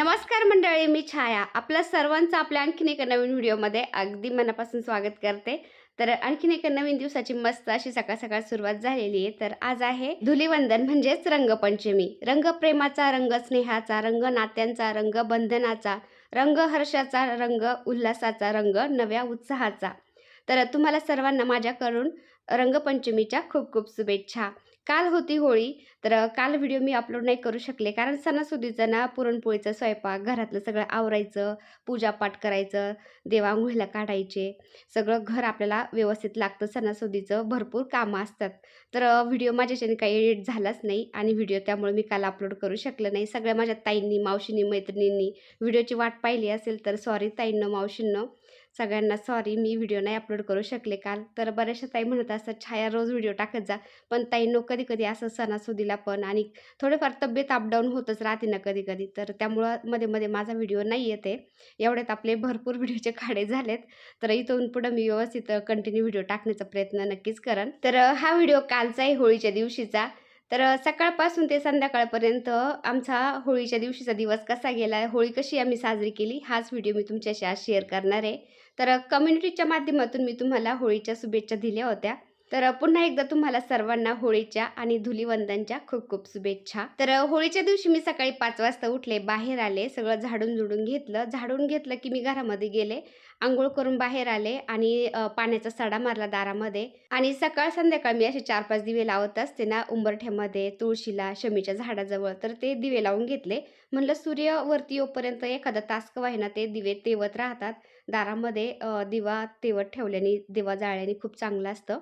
नमस्कार मंडळी मी छाया. आपल्या सर्वांचं आपल्या आणखीन एका नवीन व्हिडिओमध्ये अगदी मनापासून स्वागत करते. तर आणखीन एका नवीन दिवसाची मस्त अशी सकाळ सकाळ सुरुवात झालेली आहे. तर आज आहे धुलीवंदन म्हणजेच रंगपंचमी. रंगप्रेमाचा रंग स्नेहाचा रंग नात्यांचा रंग बंधनाचा रंग हर्षाचा रंग उल्हासाचा रंग नव्या उत्साहाचा. तर तुम्हाला सर्वांना माझ्याकडून रंगपंचमीच्या खूप खूप शुभेच्छा. काल होती होळी तर काल व्हिडिओ मी अपलोड नाही करू शकले. कारण सणासुदीचं ना पुरणपोळीचा स्वयंपाक घरातलं सगळं आवरायचं पूजापाठ करायचं देवांघोळीला काढायचे. सगळं घर आपल्याला व्यवस्थित लागतं. सणासुदीचं भरपूर कामं असतात. तर व्हिडिओ माझ्याच्याने काही एडिट झालाच नाही आणि व्हिडिओ त्यामुळे मी काल अपलोड करू शकलं नाही. सगळ्या माझ्या ताईंनी मावशींनी मैत्रिणींनी व्हिडिओची वाट पाहिली असेल तर सॉरी ताईंनं मावशींनं. सगळ्यांना सॉरी मी व्हिडिओ नाही अपलोड करू शकले काल. तर बऱ्याचशा ताई म्हणत असतात छाया रोज व्हिडिओ टाकत जा. पण ताईंनो कधी कधी असं सणासुदीला पण आणि थोडेफार तब्येत अपडाऊन होतच राहते ना कधी कधी तर त्यामुळं मध्ये मध्ये माझा व्हिडिओ नाही येते. एवढ्यात आपले भरपूर व्हिडिओचे खाडे झालेत. तर इथून पुढं मी व्यवस्थित कंटिन्यू व्हिडिओ टाकण्याचा प्रयत्न नक्कीच करेन. तर हा व्हिडिओ कालचा आहे होळीच्या दिवशीचा. तर सकाळपासून ते संध्याकाळपर्यंत आमचा होळीच्या दिवशीचा दिवस कसा गेला आहे होळी कशी आम्ही साजरी केली हाच व्हिडिओ मी तुमच्याशी आज शेअर करणार आहे. तर कम्युनिटीच्या माध्यमातून मी तुम्हाला होळीच्या शुभेच्छा दिल्या होत्या. तर पुन्हा एकदा तुम्हाला सर्वांना होळीच्या आणि धुलीवंदनच्या खूप खूप शुभेच्छा. तर होळीच्या दिवशी मी सकाळी पाच वाजता उठले बाहेर आले सगळं झाडून झुडून घेतलं. झाडून घेतलं की मी घरामध्ये गेले आंघोळ करून बाहेर आले आणि पाण्याचा सडा मारला दारामध्ये. आणि सकाळ संध्याकाळ मी असे चार पाच दिवे लावत असते ना उंबरठ्यामध्ये तुळशीला शमीच्या झाडाजवळ तर ते दिवे लावून घेतले. म्हणलं सूर्य वरती येऊपर्यंत एखादा तास का ना ते दिवे तेवत राहतात. दारामध्ये दिवा तेवत ठेवल्याने दिवा जाळल्याने खूप चांगलं असतं.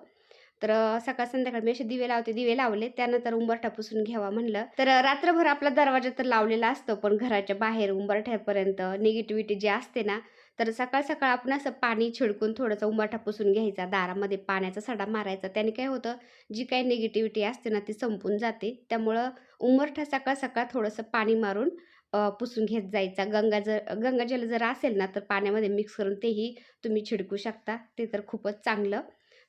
तर सकाळ संध्याकाळ मी असे दिवे लावते दिवे लावले त्यानंतर उंबरठा पुसून घ्यावा म्हणलं. तर रात्रभर आपला दरवाजा तर लावलेला असतो पण घराच्या बाहेर उंबरठ्यापर्यंत निगेटिव्हिटी जी असते ना तर सकाळ सकाळ आपण असं पाणी छिडकून थोडंसं उंबरठा पुसून घ्यायचा. दारामध्ये पाण्याचा सडा मारायचा. त्याने काय होतं जी काही निगेटिव्हिटी असते ना ती संपून जाते. त्यामुळं उंबरठा सकाळ सकाळ थोडंसं पाणी मारून पुसून घेत जायचा. गंगा जर गंगाजल जर असेल ना तर पाण्यामध्ये मिक्स करून तेही तुम्ही छिडकू शकता. ते तर खूपच चांगलं.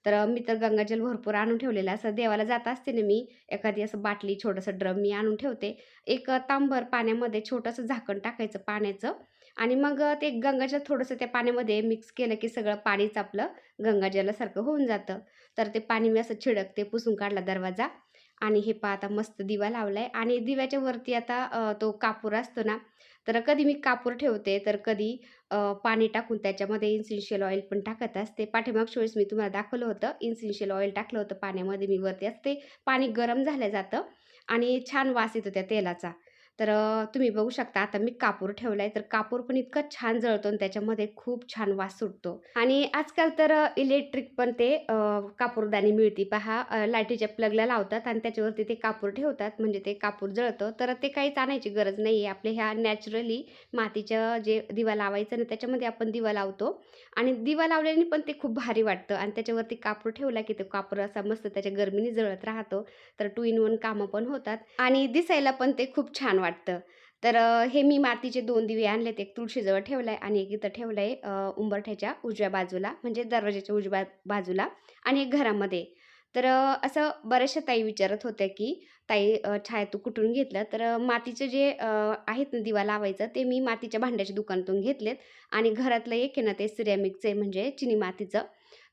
तर मी तर गंगाजल भरपूर आणून ठेवलेलं असं देवाला जात असते ना मी एखादी असं बाटली छोटंसं ड्रम मी आणून ठेवते. एक तांबर पाण्यामध्ये छोटंसं झाकण टाकायचं पाण्याचं आणि मग ते गंगाजल थोडंसं त्या पाण्यामध्ये मिक्स केलं की सगळं पाणीच आपलं गंगाजलासारखं होऊन जातं. तर ते पाणी मी असं छिडकते पुसून काढला दरवाजा. आणि हे पहा आता मस्त दिवा लावलाय. आणि दिव्याच्या वरती आता तो कापूर असतो ना तर कधी मी कापूर ठेवते तर कधी पाणी टाकून त्याच्यामध्ये इन्सेन्शियल ऑइल पण टाकत असते. पाठीमागच्या वेळेस मी तुम्हाला दाखवलं होतं इन्सिन्शियल ऑइल टाकलं होतं पाण्यामध्ये मी वरती असते. पाणी गरम झालं जातं आणि छान वास येतो त्या तेलाचा. तर तुम्ही बघू शकता आता मी कापूर ठेवला आहे तर कापूर पण इतका छान जळतो आणि त्याच्यामध्ये खूप छान वास सुटतो. आणि आजकाल तर इलेक्ट्रिक पण ते कापूरदानी मिळते. पहा लाटीच्या लाईटीच्या प्लगला लावतात आणि त्याच्यावरती ते कापूर ठेवतात म्हणजे ते कापूर जळतं. तर ते काहीच आणायची गरज नाही आहे आपल्या ह्या नॅचरली मातीच्या जे दिवा लावायचं ना त्याच्यामध्ये आपण दिवा लावतो. आणि दिवा लावल्याने पण ते खूप भारी वाटतं. आणि त्याच्यावरती कापूर ठेवला की तो कापूर असा मस्त त्याच्या गरमीने जळत राहतो. तर टू इन वन कामं पण होतात. आणि दिसायला पण ते खूप छान वाटतं. वाटतं. तर हे मी मातीचे दोन दिवे आणलेत एक तुळशीजवळ ठेवलं आहे आणि एक इथं ठेवलं आहे उंबरठ्याच्या उजव्या बाजूला म्हणजे दरवाजाच्या उजव्या बाजूला आणि एक घरामध्ये. तर असं बऱ्याचशा ताई विचारत होत्या की ताई छाया तू कुठून घेतलं? तर मातीचे जे आहेत ना दिवा लावायचं ते मी मातीच्या भांड्याच्या दुकानातून घेतलेत आणि घरातलं एक आहे ना ते सिरॅमिकचं म्हणजे चिनी मातीचं.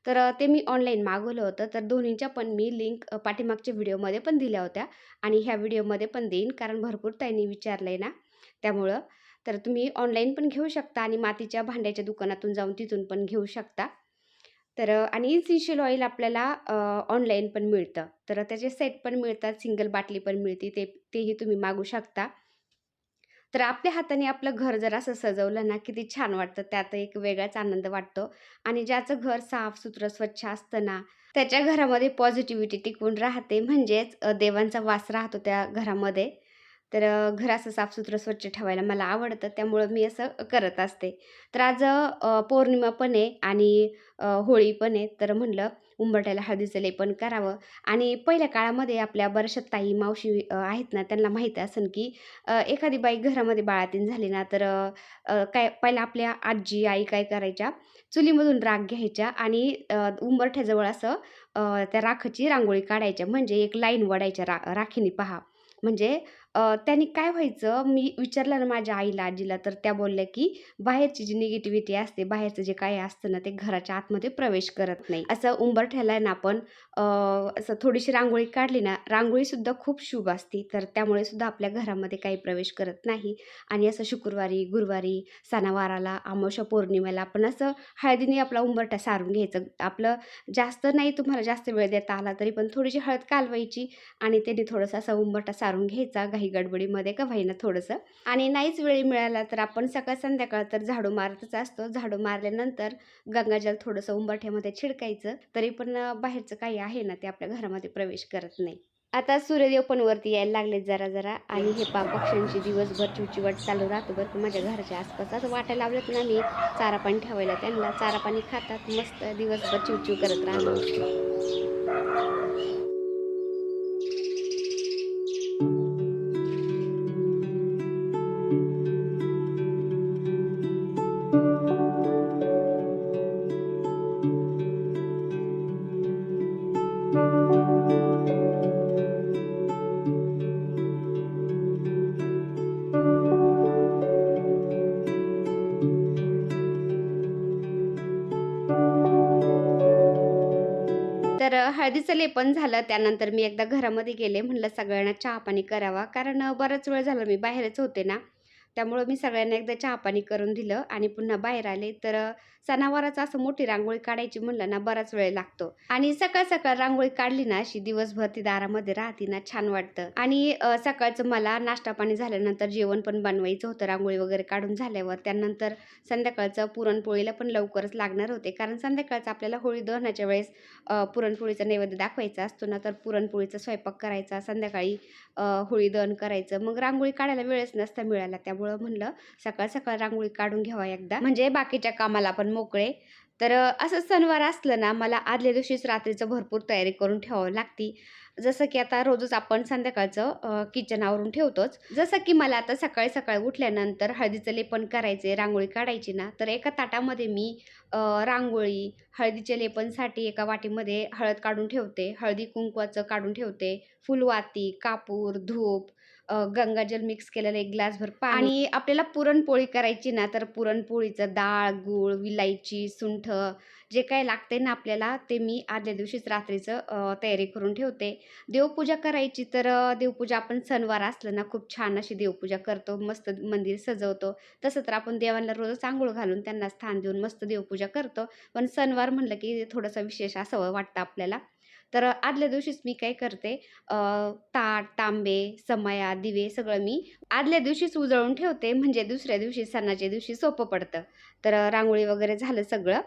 तर ते मी ऑनलाईन मागवलं होतं. तर दोन्हीच्या पण मी लिंक पाठीमागच्या व्हिडिओमध्ये पण दिल्या होत्या. आणि ह्या व्हिडिओमध्ये पण देईन कारण भरपूर त्यांनी विचारलं आहे ना. त्यामुळं तर तुम्ही ऑनलाईन पण घेऊ शकता आणि मातीच्या भांड्याच्या दुकानातून जाऊन तिथून पण घेऊ शकता. तर आणि इन्सेन्शियल ऑइल आपल्याला ऑनलाईन पण मिळतं. तर त्याचे सेट पण मिळतात सिंगल बाटली पण मिळते ते तेही तुम्ही मागू शकता. तर आपल्या हाताने आपलं घर जर असं सजवलं ना किती छान वाटतं. त्यात एक वेगळाच आनंद वाटतो. आणि ज्याचं घर साफसुथरं स्वच्छ असतं ना त्याच्या घरामध्ये पॉझिटिव्हिटी टिकून राहते. म्हणजेच देवांचा वास राहतो त्या घरामध्ये. तर घर असं साफसुथरं स्वच्छ ठेवायला मला आवडतं. त्यामुळं मी असं करत असते. तर आज पौर्णिमा पण आहे आणि होळी पण आहे. तर म्हणलं उंबरठ्याला हळदीचं लेपन करावं. आणि पहिल्या काळामध्ये आपल्या बऱ्याचशा ताई मावशी आहेत ना त्यांना माहीत असेल की एखादी बाई घरामध्ये बाळातीन झाली ना तर काय पहिला आपल्या आजी आई काय करायच्या? चुलीमधून राख घ्यायच्या आणि उंबरठ्याजवळ असं त्या राखाची रांगोळी काढायच्या. म्हणजे एक लाईन वडायच्या रा राखीने पहा. म्हणजे अ, त्याने काय व्हायचं, मी विचारलं ना माझ्या आईला, आजीला, तर त्या बोलल्या, की बाहेरची जी निगेटिव्हिटी असते, बाहेरचं जे काही असतं ना, ते घराच्या आतमध्ये प्रवेश करत नाही. असं उंबरठ्याला आहे ना आपण अ, असं थोडीशी रांगोळी काढली ना, रांगोळीसुद्धा खूप शुभ असते. तर त्यामुळे सुद्धा आपल्या घरामध्ये काही प्रवेश करत नाही आणि असं शुक्रवारी, गुरुवारी, सणावाराला, अमावस्या, पौर्णिमेला आपण असं हळदीने आपला उंबरठा सारून घ्यायचं. आपलं जास्त नाही तुम्हाला जास्त वेळ देता आला, तरी पण थोडीशी हळद कालवायची आणि त्याने थोडंसं असा उंबरठा सारून घ्यायचा घाई घाई-गडबडीमध्ये का होईना थोडंसं आणि नाहीच वेळ मिळाला, तर आपण सकाळ-संध्याकाळ तर झाडू मारतच असतो. झाडू मारल्यानंतर गंगाजल थोडंसं उंबरठ्यामध्ये छिडकायचं. तरी पण बाहेरचं काही आहे ना, ते आपल्या घरामध्ये प्रवेश करत नाही. आता सूर्यदेव पण वरती यायला लागले जरा-जरा आणि हे पा पक्ष्यांची दिवसभर चिवचिवाट चालू राहतो बरं माझ्या घराच्या आसपास. असं वाटायला लावलेत ना मी चारा-पाणी ठेवायला त्यांना. चारा-पाणी खातात मस्त दिवसभर चिवचिव करत राहतात. हळदीचं लेपन झालं. त्यानंतर मी एकदा घरामध्ये गेले. म्हणलं सगळ्यांना चहा-पाणी करावा. कारण बराच वेळ झाला मी बाहेरच होते ना, त्यामुळं मी सगळ्यांना एकदा चहा-पाणी करून दिलं आणि पुन्हा बाहेर आले. तर सणावाराचं असं मोठी रांगोळी काढायची म्हणलं ना, बराच वेळ लागतो आणि सकाळ-सकाळ रांगोळी काढली ना, अशी दिवसभर ती दारामध्ये राहते ना, छान वाटतं आणि सकाळचं मला नाश्ता-पाणी झाल्यानंतर जेवण पण बनवायचं होतं रांगोळी वगैरे काढून झाल्यावर. त्यानंतर संध्याकाळचं पुरणपोळीला पण लवकरच लागणार होते. कारण संध्याकाळचं आपल्याला होळी दहनाच्या वेळेस पुरणपोळीचा नैवेद्य दाखवायचा असतो ना, तर पुरणपोळीचा स्वयंपाक करायचा, संध्याकाळी होळी दहन करायचं. मग रांगोळी काढायला वेळच नसता मिळाला. त्यामुळं म्हणलं सकाळ-सकाळ रांगोळी काढून घ्यावा एकदा, म्हणजे बाकीच्या कामाला पण मोकळे. तर असं सणवार असलं ना, मला आदल्या दिवशीच रात्रीचं भरपूर तयारी करून ठेवावं लागती. जसं की आता रोजच आपण संध्याकाळचं किचनावरून किचन आवरून ठेवतोच. जसं की मला आता सकाळी-सकाळी उठल्यानंतर हळदीचं लेपन करायचे, रांगोळी काढायची ना, तर एका ताटामध्ये मी रांगोळी, हळदीच्या लेपनसाठी एका वाटीमध्ये हळद काढून ठेवते, हळदी-कुंकवाचं काढून ठेवते, फुलवाती, कापूर, धूप, गंगाजल मिक्स केलेलं एक ग्लासभर पाणी आणि आपल्याला पुरणपोळी करायची ना, तर पुरणपोळीचं डाळ, गूळ, विलायची, सुंठ जे काही लागते ना आपल्याला, ते मी आदल्या दिवशीच रात्रीचं तयारी करून ठेवते. देवपूजा करायची तर देवपूजा आपण सणवार असलं ना, खूप छान अशी देवपूजा करतो, मस्त मंदिर सजवतो. तसं तर आपण देवांना रोजच आंघोळ घालून त्यांना स्थान देऊन मस्त देवपूजा करतो. पण सणवार म्हणलं की थोडंसं विशेष असावं वाटतं आपल्याला. तर आदल्या दिवशीच मी काय करते ताट, तांबे, समया, दिवे सगळं मी आदल्या दिवशीच उजळून ठेवते, म्हणजे दुसऱ्या दिवशी सणाच्या दिवशी सोपं पडतं. तर रांगोळी वगैरे झालं सगळं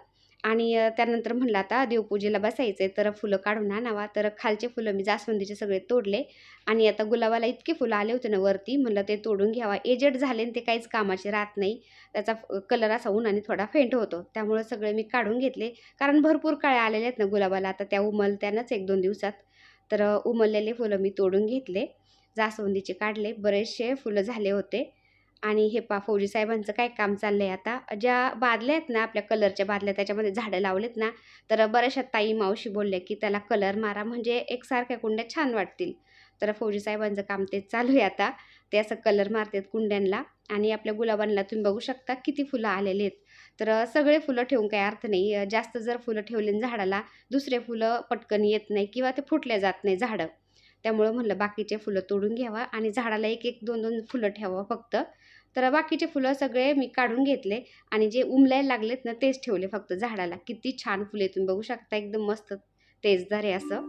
आणि त्यानंतर म्हणलं आता देवपूजेला बसायचंय, तर फुलं काढून आणावा. तर खालचे फुलं मी जास्वंदीचे सगळे तोडले आणि आता गुलाबाला इतके फुलं आले होते ना वरती, म्हणलं ते तोडून घ्यावा. एजेड झाले आणि ते काहीच कामाचे राहत नाही. त्याचा कलर असा आणि थोडा फेंट होतो. त्यामुळं सगळे मी काढून घेतले. कारण भरपूर काळ्या आलेल्या आहेत ना गुलाबाला, आता त्या उमलत्यानंच एक दोन दिवसात. तर उमललेले फुलं मी तोडून घेतले. जास्वंदीचे काढले. बरेचसे फुलं झाले होते आणि हे पा फौजी साहेबांचं काय काम चाललं आहे आता. ज्या बादल्या आहेत ना, आपल्या कलरच्या बादल्या, त्याच्यामध्ये झाडं लावलेत ना, तर बऱ्याचशा ताई, मावशी बोलल्या, की त्याला कलर मारा, म्हणजे एकसारख्या कुंड्या छान वाटतील. तर फौजी साहेबांचं काम ते चालू आहे आता. ते असं कलर मारतात कुंड्यांना आणि आपल्या गुलाबांना तुम्ही बघू शकता किती फुलं आलेले आहेत. तर सगळे फुलं ठेवून काही अर्थ नाही. जास्त जर फुलं ठेवले झाडाला, दुसरे फुलं पटकन येत नाही किंवा ते फुटले जात नाही झाडं. त्यामुळं म्हणलं बाकीचे फुलं तोडून घ्यावा आणि झाडाला 1-1, 2-2 फुलं ठेवावं फक्त. तर बाकीचे फुलं सगळे मी काढून घेतले आणि जे उमलायला लागलेत ना, तेच ठेवले फक्त झाडाला. किती छान फुले तुम्ही बघू शकता, एकदम मस्त तेजदार आहे असं.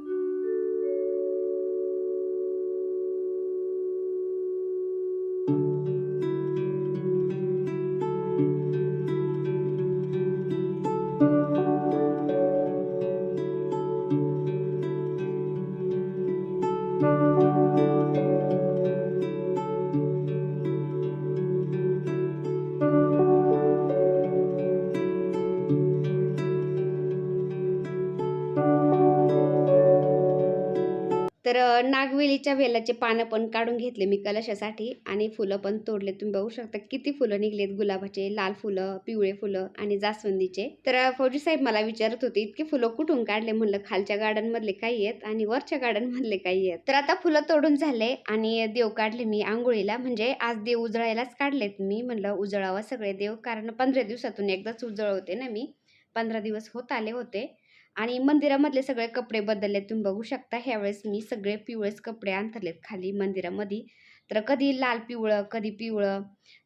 तर नागवेलीच्या वेलाचे पानं पण काढून घेतले मी कलशासाठी आणि फुलं पण तोडले. तुम्ही बघू शकता किती फुलं निघलेत. गुलाबाचे लाल फुलं पिवळे फुलं आणि जास्वंदीचे. तर फौजी साहेब मला विचारत होते इतके फुलं कुठून काढले? म्हणलं खालच्या गार्डन मधले काही आहेत आणि वरच्या गार्डन मधले काही आहेत. तर आता फुलं तोडून झाले आणि देव काढले मी आंघोळीला. म्हणजे आज देव उजळायलाच काढलेत मी. म्हणलं उजळावा सगळे देव. कारण पंधरा दिवसातून एकदाच उजळवते ना मी. पंधरा दिवस होत आले होते. आणि मंदिरामधले सगळे कपडे बदलले तुम्ही बघू शकता ह्यावेळेस मी सगळे पिवळेच कपडे अंथरलेत खाली मंदिरामध्ये. तर कधी लाल पिवळं कधी पिवळं.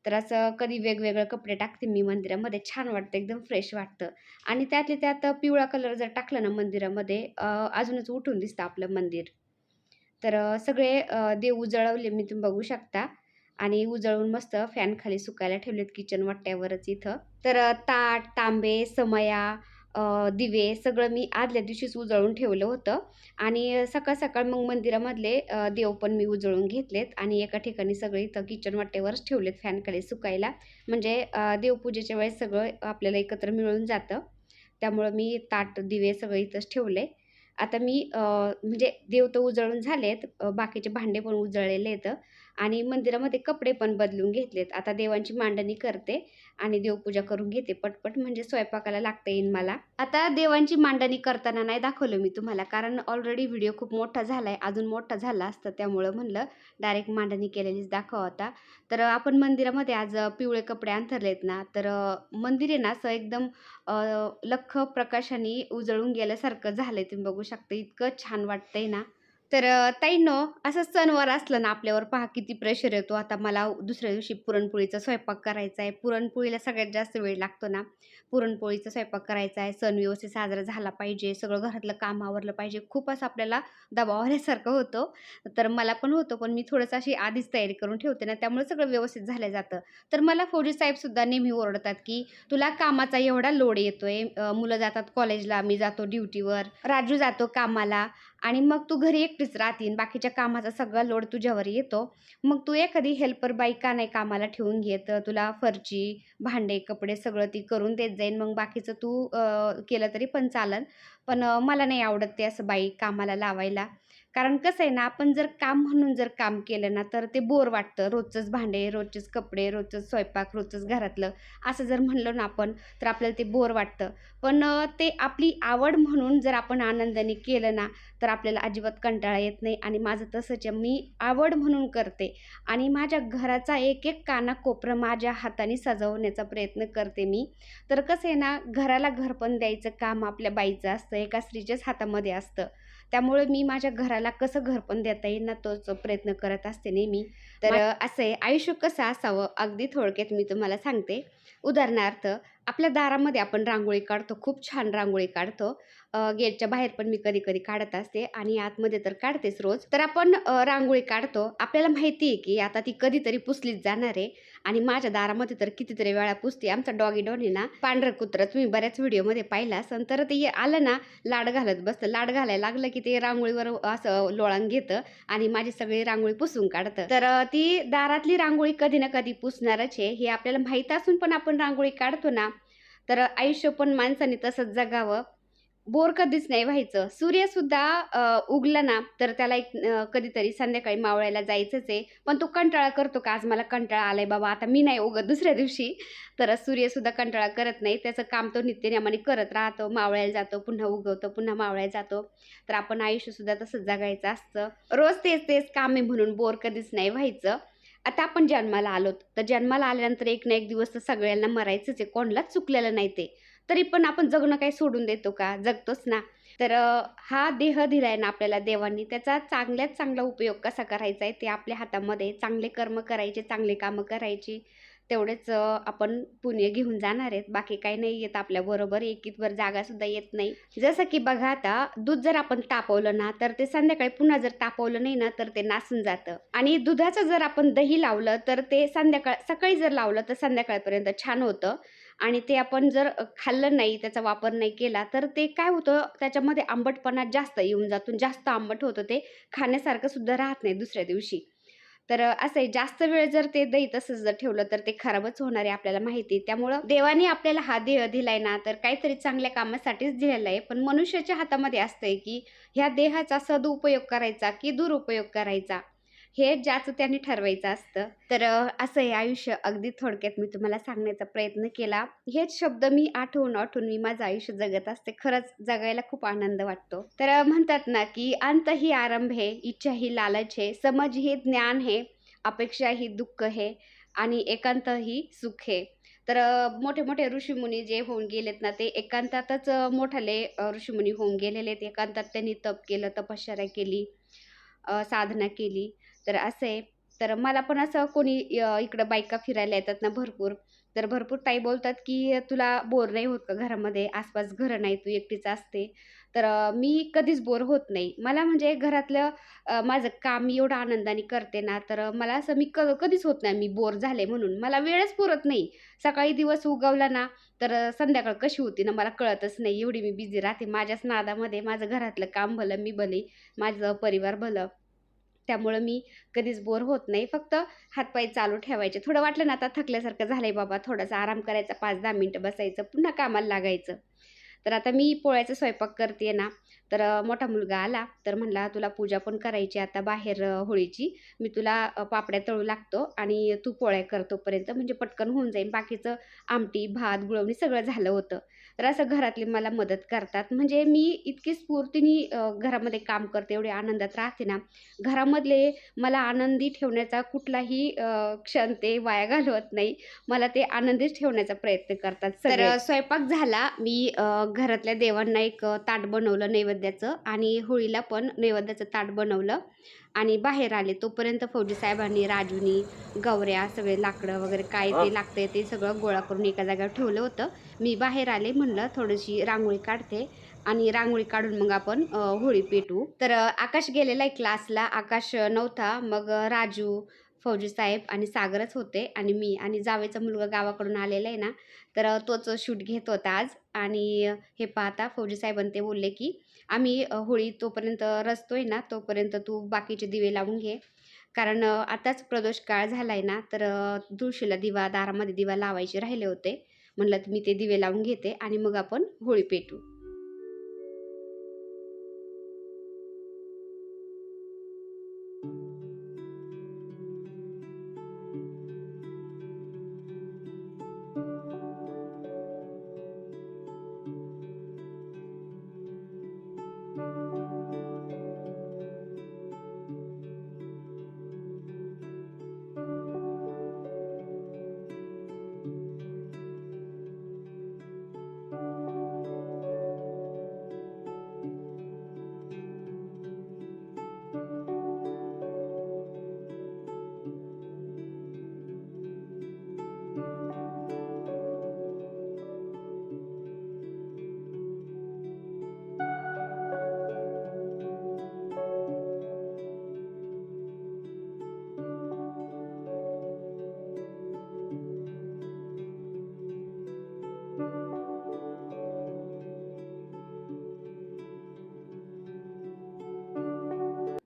तर असं कधी वेगवेगळे कपडे टाकते मी मंदिरामध्ये. छान वाटतं एकदम फ्रेश वाटतं. आणि त्यातले त्यात पिवळा कलर जर टाकला ना मंदिरामध्ये अजूनच उठून दिसतं आपलं मंदिर. तर सगळे देव उजळवले मी तुम्ही बघू शकता. आणि उजळून मस्त फॅन खाली सुकायला ठेवलेत किचन वाट्यावरच इथं. तर ताट तांबे समया दिवे सगळं मी आदल्या दिवशीच उजळून ठेवलं होतं. आणि सकाळ सकाळ मग मंदिरामधले देव पण मी उजळून घेतलेत. आणि एका ठिकाणी सगळे इथं किचन वाट्यावरच ठेवलेत फॅनखाली सुकायला. म्हणजे देवपूजेच्या वेळेस सगळं आपल्याला एकत्र मिळून जातं. त्यामुळं मी ताट दिवे सगळं इथंच ठेवले. आता मी म्हणजे देव तर उजळून झालेत बाकीचे भांडे पण उजळलेले आहेत. आणि मंदिरामध्ये कपडे पण बदलून घेतलेत. आता देवांची मांडणी करते. आणि देवपूजा करून घेते. पटपट म्हणजे स्वयंपाकाला लागता येईल मला. आता देवांची मांडणी करताना नाही दाखवलं मी तुम्हाला कारण ऑलरेडी व्हिडिओ खूप मोठा झाला आहे अजून मोठा झाला असतं त्यामुळं म्हणलं डायरेक्ट मांडणी केलेलीच दाखवा आता. तर आपण मंदिरामध्ये आज पिवळे कपडे अंथरलेत ना तर मंदिर आहे ना असं एकदम लख लख्ख प्रकाशाने उजळून गेल्यासारखं झालंय. तुम्ही बघू शकता इतकं छान वाटतंय ना. तर ताईनो ताईंनो असं सणवार असलं ना आपल्यावर पहा किती प्रेशर येतो. आता मला दुसऱ्या दिवशी पुरणपोळीचा स्वयंपाक करायचा आहे. पुरणपोळीला सगळ्यात जास्त वेळ लागतो ना. पुरणपोळीचा स्वयंपाक करायचा आहे. सण व्यवस्थित साजरा झाला पाहिजे. सगळं घरातलं काम आवरलं पाहिजे. खूप असं आपल्याला दबाव आल्यासारखं होतं. तर मला पण होतं पण मी थोडंसं अशी आधीच तयारी करून ठेवते ना. त्यामुळे सगळं व्यवस्थित झालं जातं. तर मला फौजी साहेबसुद्धा नेहमी ओरडतात की तुला कामाचा एवढा लोड येतोय. मुलं जातात कॉलेजला. मी जातो ड्युटीवर. राजू जातो कामाला. आणि मग तू घरी एकटीच राहतीन बाकीच्या कामाचा सगळा लोड तुझ्यावर येतो. मग तू एखादी हेल्पर बाई का नाही कामाला ठेवून घेत तुला फरची भांडे कपडे सगळं ती करून देत जाईन मग बाकीचं तू केलं तरी पण चालन. पण मला नाही आवडत ते असं बाई कामाला लावायला. कारण कसं आहे ना आपण जर काम म्हणून जर काम केलं ना तर ते बोर वाटतं. रोजचंच भांडे रोजचेच कपडे रोजचंच स्वयंपाक रोजचंच घरातलं. असं जर म्हणलं ना आपण तर आपल्याला ते बोर वाटतं. पण ते आपली आवड म्हणून जर आपण आनंदाने केलं ना तर आपल्याला अजिबात कंटाळा येत नाही. आणि माझं तसंच आहे. मी आवड म्हणून करते. आणि माझ्या घराचा एक एक कानाकोपरं माझ्या हाताने सजवण्याचा प्रयत्न करते मी. तर कसं आहे ना घराला घर पण द्यायचं काम आपल्या बाईचं असतं. एका स्त्रीच्याच हातामध्ये असतं. त्यामुळे मी माझ्या घराला कसं घर पण देता येईल ना तोच प्रयत्न करत असते नेहमी. तर असं आहे आयुष्य कसं असावं अगदी थोडक्यात मी तुम्हाला सांगते. उदाहरणार्थ आपल्या दारामध्ये आपण रांगोळी काढतो खूप छान रांगोळी काढतो. गेटच्या बाहेर पण मी कधी कधी काढत असते आणि आतमध्ये तर काढतेच रोज. तर आपण रांगोळी काढतो. आपल्याला माहिती आहे की आता ती कधीतरी पुसलीच जाणार आहे. आणि माझ्या दारामध्ये तर कितीतरी वेळा पुसते. आमचा डॉगी डॉन ना पांढरं कुत्रं तुम्ही बऱ्याच व्हिडिओमध्ये पाहिला असन तर ते आलं ना लाड घालत बसतं. लाड घालायला लागलं की ते रांगोळीवर असं लोळांग घेतं आणि माझी सगळी रांगोळी पुसून काढतं. तर ती दारातली रांगोळी कधी ना कधी पुसणारच आहे. हे आपल्याला माहीत असून पण आपण रांगोळी काढतो ना तर आयुष्य पण माणसाने तसंच जगावं. बोर कधीच नाही व्हायचं. सूर्यसुद्धा उगला ना तर त्याला एक कधीतरी संध्याकाळी मावळायला जायचंच आहे. पण तो कंटाळा करतो का आज मला कंटाळा आलाय बाबा आता मी नाही उगत दुसऱ्या दिवशी. तर सूर्यसुद्धा कंटाळा करत नाही. त्याचं काम तो नित्यनियमाने करत राहतो. मावळायला जातो पुन्हा उगवतो पुन्हा मावळायला जातो. तर आपण आयुष्यसुद्धा तसंच जगायचं असतं. रोज तेच तेच काम आहे म्हणून बोर कधीच नाही व्हायचं. आता आपण जन्माला आलोत. तर जन्माला आल्यानंतर एक ना एक दिवस तर सगळ्यांना मरायचंच आहे. कोणालाच चुकलेलं नाही ते. तरी पण आपण जगणं काही सोडून देतो का? जगतोच ना. तर हा देह दिलाय ना आपल्याला देवांनी त्याचा चांगल्यात चांगला उपयोग कसा करायचा आहे ते आपल्या हातामध्ये चांगले कर्म करायचे चांगले कामं करायची. तेवढेच आपण पुणे घेऊन जाणार आहेत. बाकी काही नाही येत आपल्याबरोबर एकीतवर जागासुद्धा येत नाही. जसं की बघा आता दूध जर आपण तापवलं ना तर ते संध्याकाळी पुन्हा जर तापवलं नाही ना तर ते नासून जातं. आणि दुधाचं जर आपण दही लावलं तर ते संध्याकाळ सकाळी जर लावलं तर संध्याकाळपर्यंत छान होतं. आणि ते आपण जर खाल्लं नाही त्याचा वापर नाही केला तर ते काय होतं त्याच्यामध्ये आंबटपणा जास्त येऊन जातो. जास्त आंबट होतं ते. खाण्यासारखं सुद्धा राहत नाही दुसऱ्या दिवशी. तर असं आहे जास्त वेळ जर ते दही तसंच जर ठेवलं तर ते खराबच होणार आहे आपल्याला माहिती त्यामुळं देवाने आपल्याला हा देह दिलाय ना तर काहीतरी चांगल्या कामासाठीच दिलेला आहे. पण मनुष्याच्या हातामध्ये असतंय की ह्या देहाचा सदुपयोग करायचा की दुरुपयोग करायचा? हे ज्याचं त्यांनी ठरवायचं असतं. तर असं हे आयुष्य. अगदी थोडक्यात मी तुम्हाला सांगण्याचा प्रयत्न केला. हेच शब्द मी आठवून आठवून मी माझं आयुष्य जगत असते. खरंच जगायला खूप आनंद वाटतो. तर म्हणतात ना की अंत ही आरंभ हे इच्छा ही लालच हे समज ही ज्ञान हे अपेक्षा ही दुःख हे आणि एकांत ही सुख हे तर मोठे मोठे ऋषीमुनी जे होऊन गेलेत ना ते एकांतातच मोठाले ऋषीमुनी होऊन गेलेले आहेत. एकांतात त्यांनी तप केलं तपश्चर्या केली. साधना केली. तर असं. आहे तर मला पण असं कोणी इकडं बायका फिरायला येतात ना भरपूर. तर भरपूर ताई बोलतात की तुला बोर नाही होत का घरामध्ये? आसपास घरं नाही तू एकटीच असते. तर मी कधीच बोर होत नाही. मला म्हणजे घरातलं माझं काम मी एवढं आनंदाने करते ना तर मला असं मी क कधीच होत नाही. मी बोर झाले म्हणून. मला वेळच पुरत नाही. सकाळी दिवस उगवला ना तर संध्याकाळ कशी होती ना मला कळतच नाही. एवढी मी बिझी राहते. माझ्याच नादामध्ये माझं घरातलं काम भलं मी भले माझं परिवार भलं. त्यामुळं मी कधीच बोर होत नाही. फक्त हातपाय चालू ठेवायचे. थोडं वाटलं ना आता थकल्यासारखं झालं आहे बाबा. थोडासा आराम करायचा पाच दहा मिनटं बसायचं पुन्हा कामाला लागायचं. तर आता मी पोळ्याचा स्वयंपाक करते ना तर मोठा मुलगा आला तर म्हणला तुला पूजा पण करायची आता बाहेर होळीची. मी तुला पापड्या तळू लागतो आणि तू पोळ्या करतोपर्यंत म्हणजे पटकन होऊन जाईल बाकीचं आमटी भात गुळवणी सगळं झालं होतं. तर असं घरातली मला मदत करतात. म्हणजे मी इतकी स्फूर्तीने घरामध्ये काम करते एवढी आनंदात राहते ना. घरामधले मला आनंदी ठेवण्याचा कुठलाही क्षण ते वाया घालवत नाही. मला ते आनंदीच ठेवण्याचा प्रयत्न करतात तर स्वयंपाक झाला. मी घरातल्या देवांना एक ताट बनवलं नैवेद्याचं आणि होळीला पण नैवेद्याचं ताट बनवलं. आणि बाहेर आले तोपर्यंत फौजी साहेबांनी राजूनी गवऱ्या सगळे लाकडं वगैरे काय ते लागतंय ते सगळं गोळा करून एका जागेवर ठेवलं होतं. मी बाहेर आले म्हणलं थोडीशी रांगोळी काढते आणि रांगोळी काढून मग आपण होळी पेटवू. तर आकाश गेलेला आहे क्लासला आकाश नव्हता. मग राजू फौजी साहेब आणि सागरच होते आणि मी आणि जावेचा मुलगा गावाकडून आलेला आहे ना तर तोच शूट घेत होता आज. आणि हे पाहता फौजी साहेबांनी ते बोलले की आम्ही होळी तोपर्यंत रचतोय ना तोपर्यंत तू बाकीचे दिवे लावून घे. कारण आताच प्रदोष काळ झालाय ना तर तुळशीला दिवा दारामध्ये दिवा लावायचे राहिले होते. म्हणलं तर मी ते दिवे लावून घेते आणि मग आपण होळी पेटू.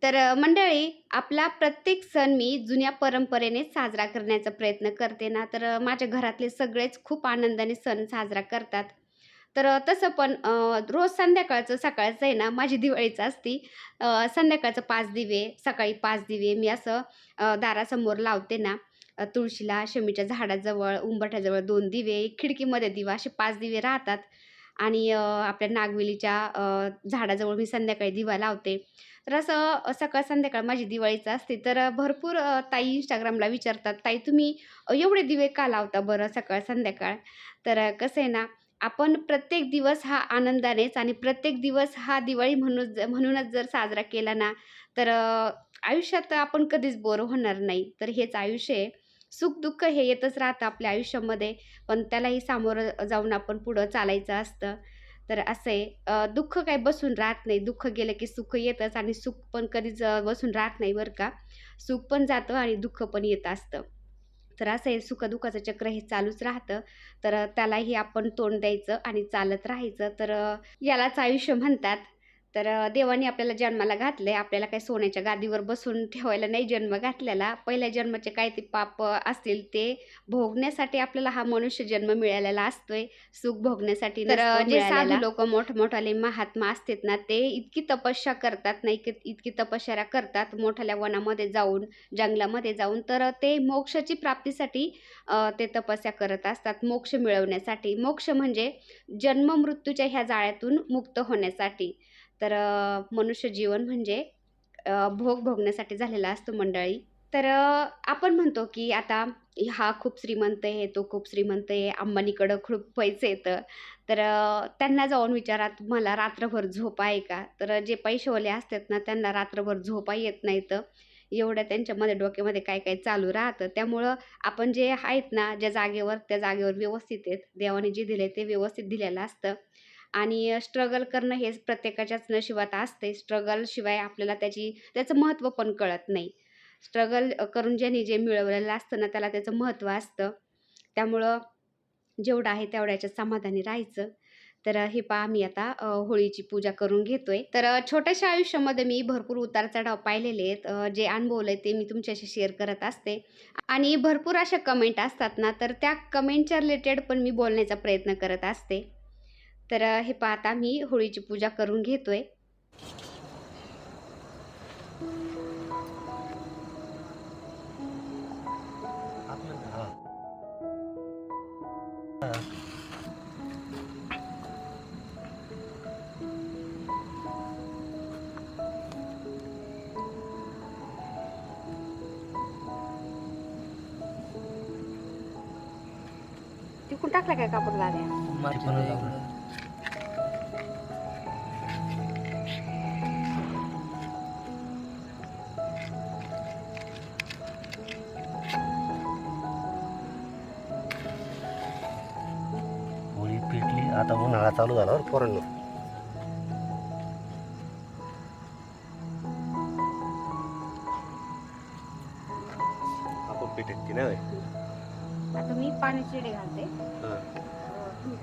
तर मंडळी आपला प्रत्येक सण मी जुन्या परंपरेने साजरा करण्याचा प्रयत्न करते ना तर माझ्या घरातले सगळेच खूप आनंदाने सण साजरा करतात. तर तसं पण रोज संध्याकाळचं सकाळचं आहे ना माझी दिवाळीचं असती. संध्याकाळचं पाच दिवे सकाळी पाच दिवे मी असं दारासमोर लावते ना तुळशीला शमीच्या झाडाजवळ उंबरठ्याजवळ दोन दिवे खिडकीमध्ये दिवा असे पाच दिवे राहतात. आणि आपल्या नागवेलीच्या झाडाजवळ मी संध्याकाळी दिवा लावते. तर असं सकाळ संध्याकाळ माझी दिवाळीचं असते. तर भरपूर ताई इंस्टाग्रामला विचारतात ताई तुम्ही एवढे दिवे का लावता बरं सकाळ संध्याकाळ? तर कसं आहे ना आपण प्रत्येक दिवस हा आनंदानेच आणि प्रत्येक दिवस हा दिवाळी म्हणून ज- म्हणूनच जर साजरा केला ना तर आयुष्यात आपण कधीच बोर होणार नाही. तर हेच आयुष्य आहे. सुख दुःख हे येतच राहतं आपल्या आयुष्यामध्ये पण त्यालाही सामोरं जाऊन आपण पुढं चालायचं असतं. तर असं आहे. दुःख काही बसून राहत नाही. दुःख गेलं की सुख येतच आणि सुख पण कधीच बसून राहत नाही बरं का. सुख पण जातं आणि दुःख पण येत असतं. तर असं आहे. सुखदुःखाचं चक्र हे चालूच राहतं. तर त्यालाही आपण तोंड द्यायचं आणि चालत राहायचं. तर यालाच आयुष्य म्हणतात. तर देवाने आपल्याला जन्माला घातले आपल्याला काही सोन्याच्या गादीवर बसून ठेवायला नाही जन्म घातलेला. पहिल्या जन्माचे काय ते पाप असतील ते भोगण्यासाठी आपल्याला हा मनुष्य जन्म मिळालेला असतोय. सुख भोगण्यासाठी तर जे साधू. लोक मोठमोठाले महात्मा असतात ना ते इतकी तपस्या करतात ना इतकी इतकी तपश्चर्या करतात मोठ्याल्या वनामध्ये जाऊन जंगलामध्ये जाऊन. तर ते मोक्षाची प्राप्तीसाठी ते तपस्या करत असतात मोक्ष मिळवण्यासाठी. मोक्ष म्हणजे जन्म मृत्यूच्या ह्या जाळ्यातून मुक्त होण्यासाठी. तर मनुष्य जीवन म्हणजे भोग भोगण्यासाठी झालेला असतो मंडळी. तर आपण म्हणतो की आता हा खूप श्रीमंत आहे तो खूप श्रीमंत आहे अंबानीकडं खूप पैसे येतं तर त्यांना जाऊन विचारा तुम्हाला रात्रभर झोप आहे का? तर जे पैसेवाले असतात ना त्यांना रात्रभर झोपा येत नाही तर एवढं त्यांच्यामध्ये डोक्यामध्ये काय काय चालू राहतं? त्यामुळं आपण जे आहेत ना ज्या जागेवर त्या जागेवर व्यवस्थित आहेत. देवाने जे दिले ते व्यवस्थित दिलेलं असतं. आणि स्ट्रगल करणं हे प्रत्येकाच्याच नशिबात असते. स्ट्रगल शिवाय आपल्याला त्याची त्याचं महत्त्व पण कळत नाही. स्ट्रगल करून ज्यांनी जे मिळवलेलं असतं ना त्याला त्याचं महत्त्व असतं. त्यामुळं जेवढं आहे तेवढ्याच्या समाधानी राहायचं. तर हे पहा मी आता होळीची पूजा करून घेतोय. तर छोट्याशा आयुष्यामध्ये मी भरपूर उतार चढाव पाहिलेले आहेत. जे अनुभवले ते मी तुमच्याशी शेअर करत असते. आणि भरपूर अशा कमेंट असतात ना तर त्या कमेंटच्या रिलेटेड पण मी बोलण्याचा प्रयत्न करत असते. तर हे पहा आता मी होळीची पूजा करून घेतोय. हा तिकून टाकला काय कापड दाद्या आता उन्हाळा चालू झाल्यावर पोरांनो. आपण पेटत नाही आता मी पाणी चिडे घालते. हा. तुम्ही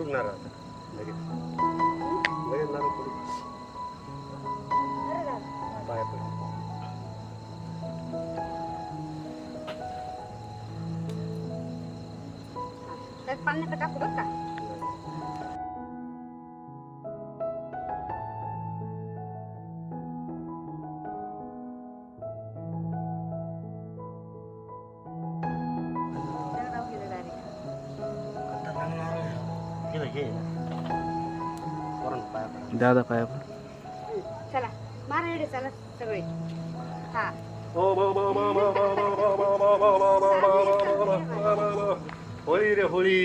पडून नारळ आता लगेच लगेच नारळ पडू पाया पड त्यात पाणी नका टाकू बरं का दादा पाया पण चला मारा येडे चला सगळे हा होळी रे होळी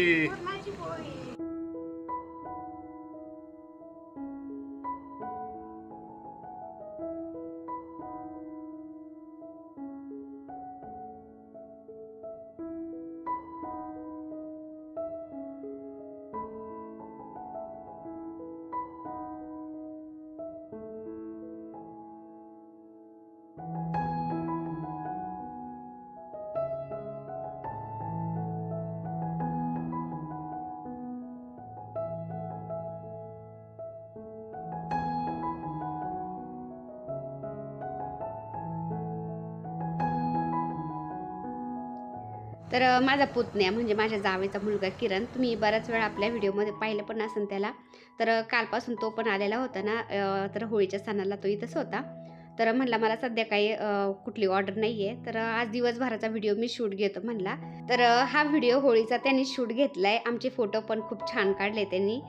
तर माझा पुतण्या म्हणजे माझ्या जावेचा मुलगा किरण तुम्ही बऱ्याच वेळा आपल्या व्हिडिओमध्ये पाहिलं पण असेल त्याला. तर कालपासून तो पण आलेला होता ना तर होळीच्या सणाला तो इथंच होता. तर म्हणला मला सध्या काही कुठली ऑर्डर नाही आहे तर आज दिवसभराचा व्हिडिओ मी शूट घेतो म्हणला. तर हा व्हिडिओ होळीचा त्यांनी शूट घेतला आहे आमचे फोटो पण खूप छान काढले त्यांनी.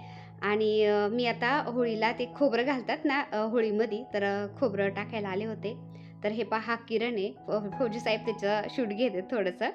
आणि मी आता होळीला ते खोबरं घालतात ना होळीमध्ये तर खोबरं टाकायला आले होते. तर हे पहा हा किरण आहे. फ- फौजी साहेब त्याचं शूट घेते थोडंसं.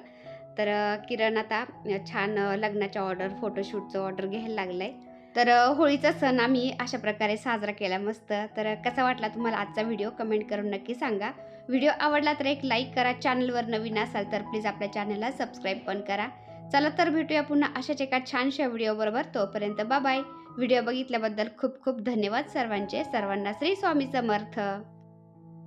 तर किरण आता छान लग्नाच्या ऑर्डर फोटोशूटचं ऑर्डर घ्यायला लागलं आहे तर होळीचा सण आम्ही अशा प्रकारे साजरा केला मस्त. तर कसा वाटला तुम्हाला आजचा व्हिडिओ कमेंट करून नक्की सांगा. व्हिडिओ आवडला तर एक लाईक करा. चॅनलवर नवीन असाल तर प्लीज आपल्या चॅनलला सबस्क्राईब पण करा. चला तर भेटूया पुन्हा अशाच एका छानशा व्हिडिओबरोबर तोपर्यंत बाबाय व्हिडिओ बघितल्याबद्दल खूप खूप धन्यवाद सर्वांचे. सर्वांना श्री स्वामी समर्थ.